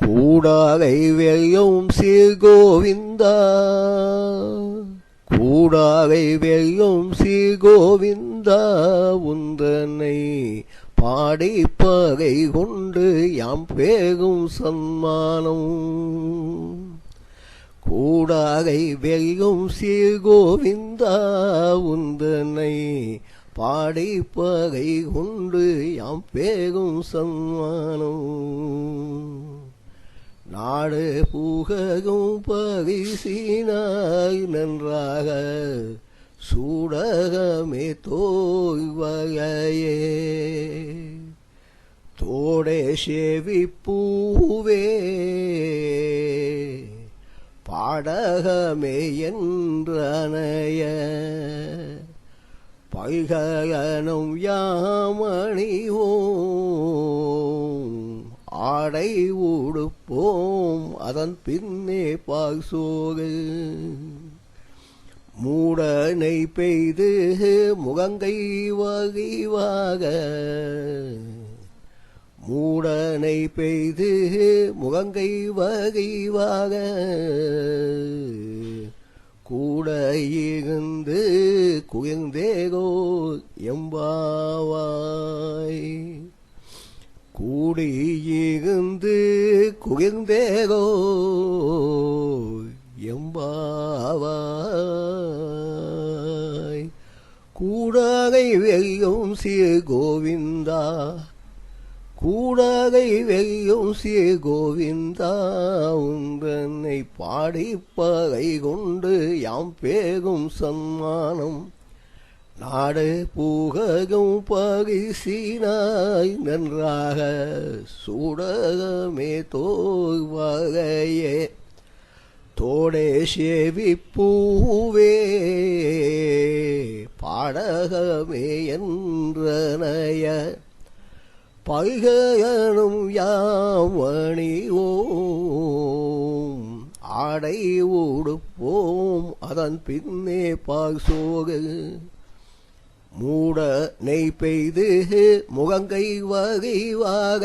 கூடாகை வெல்லும் சீர்கோவிந்தா கூடாகை வெல்லும் சீர்கோவிந்தா உந்தனை பாடி பகை கொண்டு யாம் பேகும் சன்மானம். கூடாகை வெல்லும் சீர்கோவிந்தா உந்தனை பாடி பகை கொண்டு யாம் பேகும் சன்மானம். நாடு புககும் பகிசினாய் நன்றாக சூடகமே தோய்வகையே. தோடே செவிப்பூவே பாடகமே என்றனைய. பைகனும் யாமணிவோம் ஆடை ஊடுப்போம் அதன் பின்னே பாசோகு மூடனை பெய்து முகங்கை வகைவாக மூடனை பெய்து முகங்கை வகைவாக கூட இருந்து குயந்தேகோ எம்பாவாய். கூடியிருந்து குகிர்ந்தேகோ எம்பாவாய். கூடாகை வெல்லும் சீர் கோவிந்தா கூடாகை வெல்லும் சீர் கோவிந்தா உந்தன்னை பாடிப்பகை கொண்டு யாம் பேகும் சன்மானம். நாடு பூககும் பகிசினாய் நன்றாக சூடகமே தோய்வகையே தோடே சேவி பூவே பாடகமே என்றனைய. பல்கனும் யாமணிவோம் ஆடை உடுப்போம் அதன் பின்னே பாசோகு மூட நெய் பெய்து முகங்கை வகைவாக